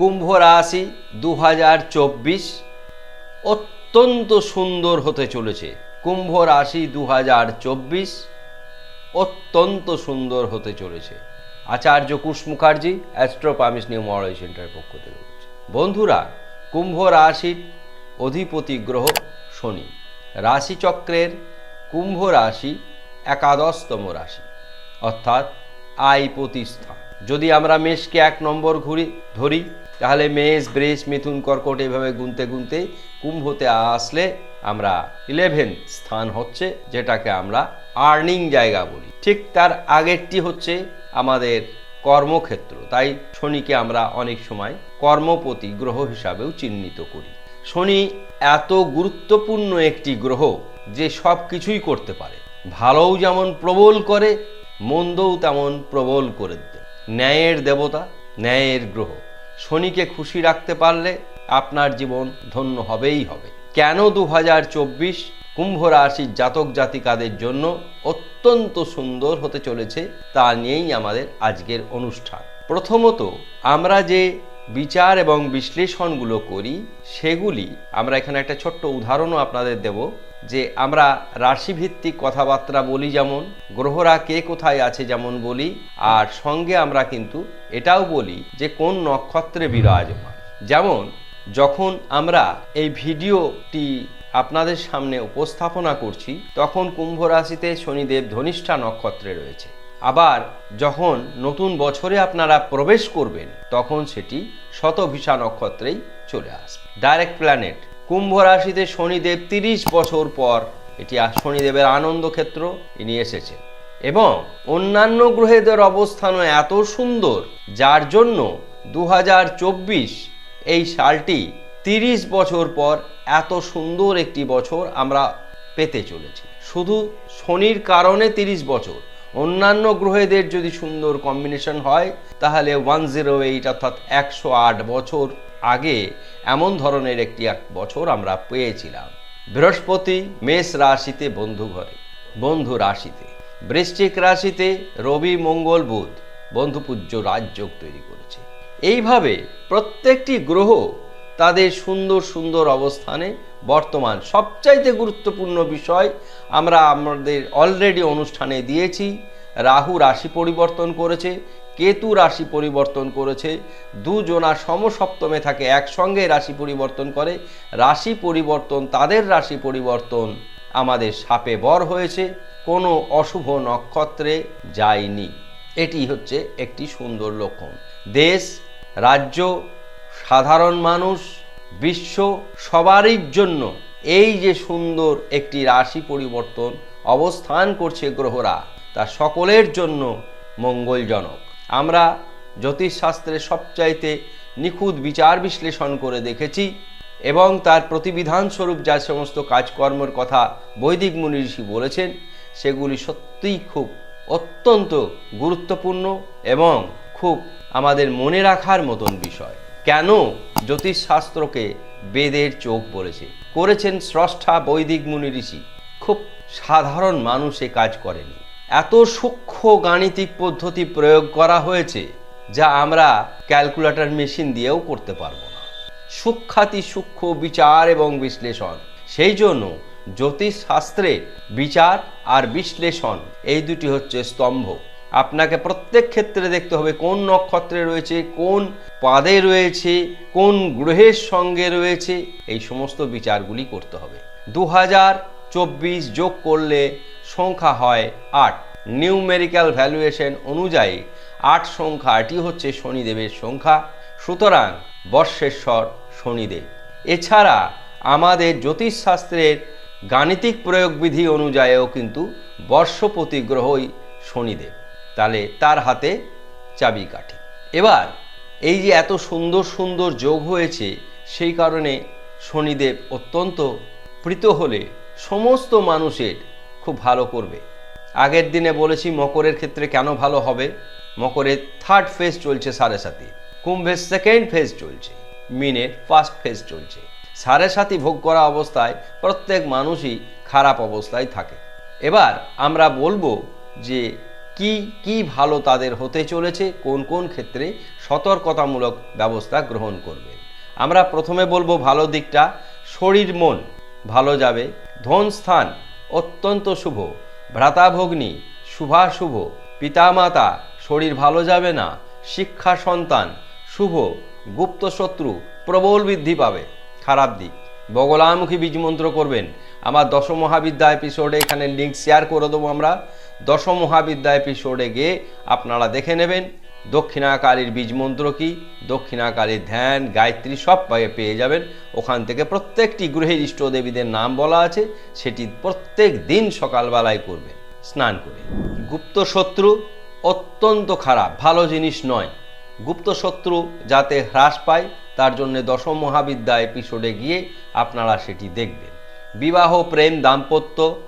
কুম্ভ রাশি দু হাজার চব্বিশ অত্যন্ত সুন্দর হতে চলেছে। কুম্ভ রাশি দু হাজার চব্বিশ অত্যন্ত সুন্দর হতে চলেছে। আচার্য কুশ মুখার্জি অ্যাস্ট্রোপামিস নিউ মডেল সেন্টারের পক্ষ থেকে বন্ধুরা, কুম্ভ রাশির অধিপতি গ্রহ শনি। রাশিচক্রের কুম্ভ রাশি একাদশতম রাশি, অর্থাৎ আয় প্রতিষ্ঠা যদি আমরা মেষকে এক নম্বর ঘুরি, ধরি, তাহলে মেষ ব্রেশ মিথুন, কর্কট এভাবে গুনতে গুনতে কুম্ভতে আসলে আমরা ইলেভেন স্থান হচ্ছে, যেটাকে আমরা আর্নিং জায়গা বলি। ঠিক তার আগেরটি হচ্ছে আমাদের কর্মক্ষেত্র, তাই শনিকে আমরা অনেক সময় কর্মপতি গ্রহ হিসাবেও চিহ্নিত করি। শনি এত গুরুত্বপূর্ণ একটি গ্রহ যে সব কিছুই করতে পারে। ভালোও যেমন প্রবল করে, মন্দও তেমন প্রবল করে দেয়। ন্যায়ের দেবতা, ন্যায়ের গ্রহ। শনিকে খুশি রাখতে পারলে আপনার জীবন ধন্য হবেই হবে। কেন দু হাজার চব্বিশ কুম্ভ রাশির জাতক জাতিকাদের জন্য অত্যন্ত সুন্দর হতে চলেছে তা নিয়েই আমাদের আজকের অনুষ্ঠান। প্রথমত, আমরা যে বিচার এবং বিশ্লেষণগুলো করি, সেগুলি আমরা এখানে একটা ছোট্ট উদাহরণও আপনাদের দেব, যে আমরা রাশিভিত্তিক কথাবার্তা বলি যেমন, গ্রহরা কে কোথায় আছে যেমন বলি, আর সঙ্গে আমরা কিন্তু এটাও বলি যে কোন নক্ষত্রে বিরাজমান। যেমন, যখন আমরা এই ভিডিওটি আপনাদের সামনে উপস্থাপনা করছি, তখন কুম্ভ রাশিতে শনিদেব ধনিষ্ঠা নক্ষত্রে রয়েছে। আবার যখন নতুন বছরে আপনারা প্রবেশ করবেন, তখন সেটি শতভিসা নক্ষত্রেই চলে আসবে। ডাইরেক্ট প্ল্যানেট কুম্ভ রাশিতে শনিদেব তিরিশ বছর পর, এটি শনিদেবের আনন্দ ক্ষেত্র ইনি এসেছেন। এবং অন্যান্য গ্রহেদের অবস্থানও এত সুন্দর, যার জন্য দু হাজার চব্বিশ এই সালটি তিরিশ বছর পর এত সুন্দর একটি বছর আমরা পেতে চলেছি। শুধু শনির কারণে তিরিশ বছর অন্যান্য গ্রহেদের যদি সুন্দর কম্বিনেশন হয়, তাহলে ওয়ান জিরো এইট অর্থাৎ একশো আট বছর আগে এমন ধরনের একটি এক বছর আমরা পেয়েছিলাম। বৃহস্পতি মেষ রাশিতে বন্ধু ঘরে, বন্ধু রাশিতে। বৃশ্চিক রাশিতে রবি, মঙ্গল, বুধ বন্ধুপূজ্য রাজযোগ তৈরি করেছে। এইভাবে প্রত্যেকটি গ্রহ তাদের সুন্দর সুন্দর অবস্থানে বর্তমান সবচাইতে গুরুত্বপূর্ণ বিষয় আমরা আমাদের অলরেডি অনুষ্ঠানে দিয়েছি। রাহু রাশি পরিবর্তন করেছে, কেতু রাশি পরিবর্তন করেছে, দুজনা সমসপ্তমে থাকে, একসঙ্গে রাশি পরিবর্তন করে। রাশি পরিবর্তন তাদের রাশি পরিবর্তন আমাদের সাপে বর হয়েছে, কোনো অশুভ নক্ষত্রে যায়নি। এটি হচ্ছে একটি সুন্দর লক্ষণ। দেশ, রাজ্য, সাধারণ মানুষ বিশ্ব সবারই জন্য এই যে সুন্দর একটি রাশি পরিবর্তন অবস্থান করছে গ্রহরা, তা সকলের জন্য মঙ্গলজনক। আমরা জ্যোতিষশাস্ত্রের সবচাইতে নিখুঁত বিচার বিশ্লেষণ করে দেখেছি এবং তার প্রতিবিধান স্বরূপ যা সমস্ত কাজকর্মের কথা বৈদিক মুনি ঋষি বলেছেন, সেগুলি সত্যিই খুব অত্যন্ত গুরুত্বপূর্ণ এবং খুব আমাদের মনে রাখার মতন বিষয়। কেন জ্যোতিষশাস্ত্রকে বেদের চোখ বলেছে? করেছেন স্রষ্টা বৈদিক মুনি ঋষি। খুব সাধারণ মানুষ এ কাজ করেনি। এত সূক্ষ্ম গাণিতিক পদ্ধতি প্রয়োগ করা হয়েছে যা আমরা ক্যালকুলেটর মেশিন দিয়েও করতে পারব না। সূক্ষাতি সূক্ষ্ম বিচার এবং বিশ্লেষণ। সেই জন্য জ্যোতিষ শাস্ত্রে বিচার আর বিশ্লেষণ এই দুটি হচ্ছে স্তম্ভ। আপনাকে প্রত্যেক ক্ষেত্রে দেখতে হবে কোন নক্ষত্রে রয়েছে, কোন পাদে রয়েছে, কোন গ্রহের সঙ্গে রয়েছে। এই সমস্ত বিচারগুলি করতে হবে। দু চব্বিশ যোগ করলে সংখ্যা হয় আট। নিউমেরিক্যাল ভ্যালুয়েশন অনুযায়ী আট সংখ্যাটি হচ্ছে শনিদেবের সংখ্যা। সুতরাং বর্ষেশ্বর শনিদেব। এছাড়া আমাদের জ্যোতিষশাস্ত্রের গাণিতিক প্রয়োগবিধি অনুযায়ীও কিন্তু বর্ষপতি গ্রহই শনিদেব। তাহলে তার হাতে চাবিকাঠি এবার এই যে এত সুন্দর সুন্দর যোগ হয়েছে, সেই কারণে শনিদেব অত্যন্ত প্রীত হলে সমস্ত মানুষের খুব ভালো করবে। আগের দিনে বলেছি, মকরের ক্ষেত্রে কেন ভালো হবে? মকরের থার্ড ফেজ চলছে সাড়ে সাথে কুম্ভের সেকেন্ড ফেজ চলছে। মিনের ফার্স্ট ফেজ চলছে। সাড়ে সাথী ভোগ করা অবস্থায় প্রত্যেক মানুষই খারাপ অবস্থায় থাকে। এবার আমরা বলব যে কি কি ভালো তাদের হতে চলেছে, কোন কোন ক্ষেত্রে সতর্কতামূলক ব্যবস্থা গ্রহণ করবেন আমরা প্রথমে বলব ভালো দিকটা, শরীর মন ভালো যাবে, ধন স্থান অত্যন্ত শুভ ভ্রাতাভগ্নী শুভাশুভ পিতামাতা শরীর ভালো যাবে না, শিক্ষা সন্তান শুভ, গুপ্ত শত্রু প্রবল বৃদ্ধি পাবে। খারাপ দিক, বগলামুখী বীজ মন্ত্র করবেন আমার দশ মহাবিদ্যা এপিসোডে এখানে লিঙ্ক শেয়ার করে দেবো আমরা। দশম মহাবিদ্যা এপিসোডে গিয়ে আপনারা দেখে নেবেন, দক্ষিণাকালীর বীজ মন্ত্র কি, দক্ষিণাকালীর ধ্যান, গায়ত্রী সব পেয়ে- যাবেন। ওখান থেকে প্রত্যেকটি গৃহের ইষ্ট দেবীদের নাম বলা আছে, সেটি প্রত্যেক দিন সকালবেলায় করবে। স্নান করে। গুপ্ত শত্রু অত্যন্ত খারাপ, ভালো জিনিস নয়। গুপ্ত শত্রু যাতে হ্রাস পায়, তার জন্য দশম মহাবিদ্যা এপিসোডে গিয়ে আপনারা সেটি দেখবেন। বিবাহ, প্রেম, দাম্পত্য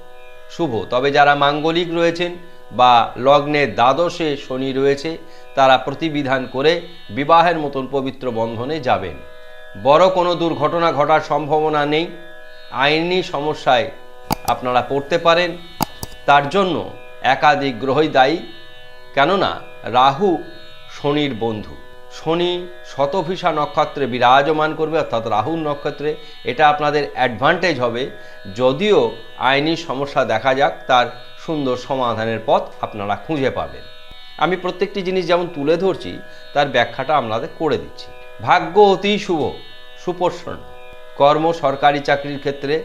শুভ। তবে যারা মাঙ্গলিক রয়েছেন বা লগ্নের দ্বাদশে শনি রয়েছে, তারা প্রতিবিধান করে বিবাহের মতন পবিত্র বন্ধনে যাবেন। বড় কোনো দুর্ঘটনা ঘটার সম্ভাবনা নেই। আইনি সমস্যায় আপনারা পড়তে পারেন। তার জন্য একাধিক গ্রহই দায়ী। কেননা রাহু শনির বন্ধু। শনি শতভিসা নক্ষত্রে বিরাজমান করবে, অর্থাৎ রাহুর নক্ষত্রে। এটা আপনাদের অ্যাডভান্টেজ হবে। যদিও আইনি সমস্যা দেখা যাক, তার সুন্দর সমাধানের পথ আপনারা খুঁজে পাবেন। আমি প্রত্যেকটি জিনিস যেমন তুলে ধরছি, তার ব্যাখ্যাটা আপনাদের করে দিচ্ছি। ভাগ্য অতি শুভ সুপর্ষণ কর্ম সরকারি চাকরির ক্ষেত্রে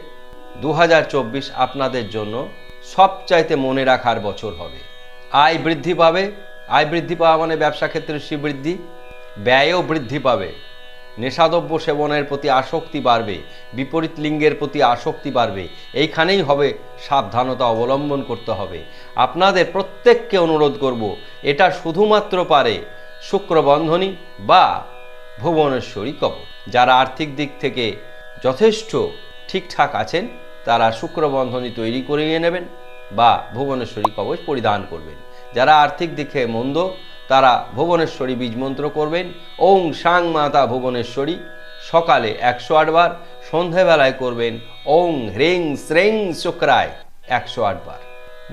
দু হাজার চব্বিশ আপনাদের জন্য সবচাইতে মনে রাখার বছর হবে। আয় বৃদ্ধি পাবে। আয় বৃদ্ধি পাওয়া মানে ব্যবসা ক্ষেত্রে শ্রীবৃদ্ধি। ব্যয়ও বৃদ্ধি পাবে। নেশাদ্রব্য সেবনের প্রতি আসক্তি বাড়বে, বিপরীত লিঙ্গের প্রতি আসক্তি বাড়বে। এইখানেই হবে সাবধানতা অবলম্বন করতে হবে। আপনাদের প্রত্যেককে অনুরোধ করব, এটা শুধুমাত্র পারে শুক্রবন্ধনী বা ভুবনেশ্বরী কবর। যারা আর্থিক দিক থেকে যথেষ্ট ঠিকঠাক আছেন, তারা শুক্রবন্ধনী তৈরি করিয়ে নেবেন বা ভুবনেশ্বরী কবচ পরিধান করবেন। যারা আর্থিক দিকে মন্দ তারা ভুবনেশ্বরী বীজ মন্ত্র করবেন। ওং সাং মাতা ভুবনেশ্বরী। সকালে একশো আটবার সন্ধেবেলায় করবেন ওং হ্রেং শ্রেং শুক্রায় একশো আটবার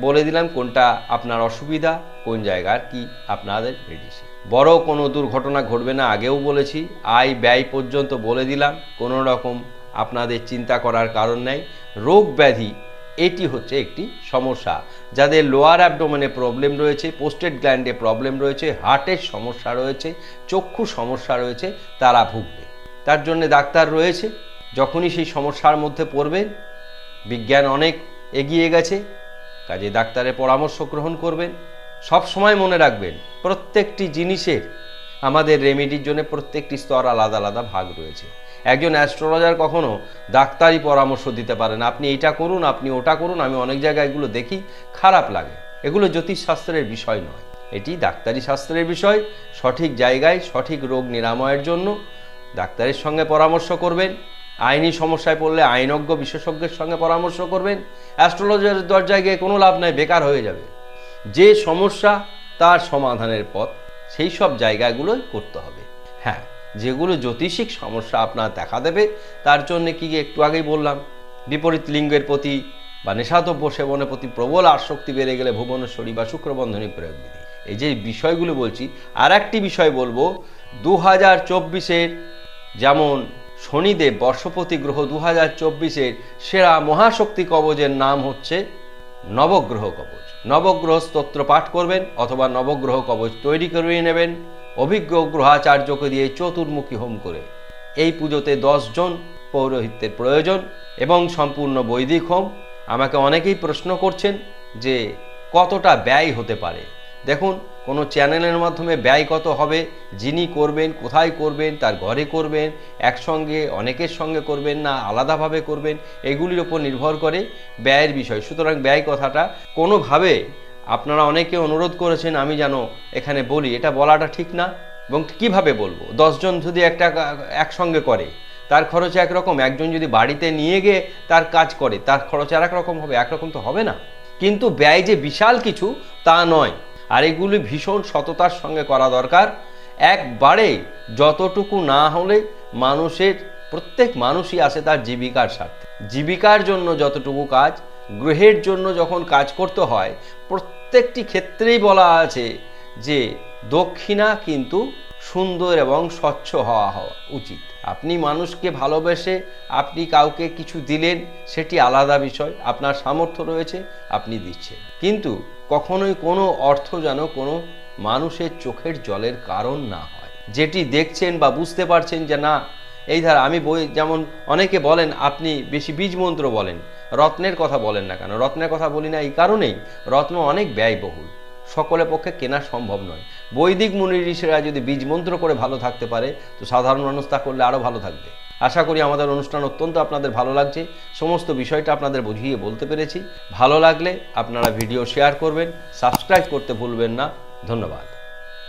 বলে দিলাম কোনটা আপনার অসুবিধা, কোন জায়গার কি আপনাদের মেডিসিন বড় কোনো দুর্ঘটনা ঘটবে না, আগেও বলেছি। আয় ব্যয় পর্যন্ত বলে দিলাম। কোনো রকম আপনাদের চিন্তা করার কারণ নেই। রোগ ব্যাধি এটি হচ্ছে একটি সমস্যা। যাদের লোয়ার অ্যাবডোমেনে প্রবলেম রয়েছে পোস্টেড গ্ল্যান্ডে প্রবলেম রয়েছে হার্টের সমস্যা রয়েছে, চক্ষু সমস্যা রয়েছে, তারা ভুগবে। তার জন্য ডাক্তার রয়েছে। যখনই সেই সমস্যার মধ্যে পড়বেন বিজ্ঞান অনেক এগিয়ে গেছে, কাজে ডাক্তারের পরামর্শ গ্রহণ করবেন। সব সময় মনে রাখবেন, প্রত্যেকটি জিনিসের আমাদের রেমেডির জন্য প্রত্যেকটি স্তর আলাদা আলাদা ভাগ রয়েছে। একজন অ্যাস্ট্রোলজার কখনো ডাক্তারি পরামর্শ দিতে পারেন আপনি এইটা করুন, আপনি ওটা করুন, আমি অনেক জায়গায় এগুলো দেখি, খারাপ লাগে। এগুলো জ্যোতিষশাস্ত্রের বিষয় নয়। এটি ডাক্তারি শাস্ত্রের বিষয়, সঠিক জায়গায় সঠিক রোগ নিরাময়ের জন্য। ডাক্তারের সঙ্গে পরামর্শ করবেন, আইনি সমস্যায় পড়লে আইনজ্ঞ বিশেষজ্ঞের সঙ্গে পরামর্শ করবেন, অ্যাস্ট্রোলজার দরজায় গিয়ে কোনো লাভ নাই, বেকার হয়ে যাবে। যে সমস্যা, তার সমাধানের পথ, সেই সব জায়গাগুলোই করতে হবে। হ্যাঁ যেগুলো জ্যোতিষিক সমস্যা আপনার দেখা দেবে, তার জন্য কি একটু আগেই বললাম, বিপরীত লিঙ্গের প্রতি বা নেশাদ্রব্য সেবনের প্রতি প্রবল আসক্তি বেড়ে গেলে ভুবনেশ্বরী বা শুক্রবন্ধনী প্রয়োগ বিধি। এই যে বিষয়গুলো বলছি আর একটি বিষয় বলব দু হাজার চব্বিশের যেমন শনিদেব বর্ষপতি গ্রহ দু হাজার চব্বিশের সেরা মহাশক্তি কবজের নাম হচ্ছে নবগ্রহ কবজ। নবগ্রহ স্তোত্র পাঠ করবেন অথবা নবগ্রহ কবজ তৈরি করে নেবেন। অভিজ্ঞ গ্রহাচার্যকে দিয়ে চতুর্মুখী হোম করে। এই পুজোতে জন পৌরোহিত্যের প্রয়োজন এবং সম্পূর্ণ বৈদিক হোম। আমাকে অনেকেই প্রশ্ন করছেন যে কতটা ব্যয় হতে পারে? দেখুন, কোনো চ্যানেলের মাধ্যমে ব্যয় কত হবে? যিনি করবেন, কোথায় করবেন, তার ঘরে করবেন, একসঙ্গে, অনেকের সঙ্গে করবেন না, আলাদাভাবে করবেন, এগুলির ওপর নির্ভর করে ব্যয়ের বিষয়। সুতরাং ব্যয় কথাটা কোনোভাবে আপনারা অনেকে অনুরোধ করেছেন আমি যেন এখানে বলি, এটা বলাটা ঠিক না? এবং কীভাবে বলব? দশজন যদি একটা একসঙ্গে করে, তার খরচ একরকম। একজন যদি বাড়িতে নিয়ে গিয়ে তার কাজ করে, তার খরচ আর রকম হবে, একরকম তো হবে না। কিন্তু ব্যয় যে বিশাল কিছু, তা নয়। আর এগুলি ভীষণ সততার সঙ্গে করা দরকার। একবারে যতটুকু না হলে মানুষের, প্রত্যেক মানুষই আসে তার জীবিকার স্বার্থে। জীবিকার জন্য যতটুকু কাজ, গৃহের জন্য যখন কাজ করতে হয় প্রত্যেকটি ক্ষেত্রেই বলা আছে যে দক্ষিণা কিন্তু সুন্দর এবং স্বচ্ছ হওয়া হওয়া উচিত। আপনি মানুষকে ভালোবেসে আপনি কাউকে কিছু দিলেন, সেটি আলাদা বিষয়। আপনার সামর্থ্য রয়েছে, আপনি দিচ্ছেন। কিন্তু কখনোই কোনো অর্থ যেন কোনো মানুষের চোখের জলের কারণ না হয়। যেটি দেখছেন বা বুঝতে পারছেন যে না, এই ধারা আমি বই যেমন অনেকে বলেন, আপনি বেশি বীজ মন্ত্র বলেন। রত্নের কথা বলেন না কেন? রত্নের কথা বলি না এই কারণেই রত্ন অনেক ব্যয়বহুল। সকলের পক্ষে কেনা সম্ভব নয়। বৈদিক মুনি ঋষিরা যদি বীজ মন্ত্র করে ভালো থাকতে পারে, তো সাধারণ মানুষ তা করলে আরও ভালো থাকবে। আশা করি আমাদের অনুষ্ঠান অত্যন্ত আপনাদের ভালো লাগছে। সমস্ত বিষয়টা আপনাদের বুঝিয়ে বলতে পেরেছি। ভালো লাগলে আপনারা ভিডিও শেয়ার করবেন, সাবস্ক্রাইব করতে ভুলবেন না। ধন্যবাদ।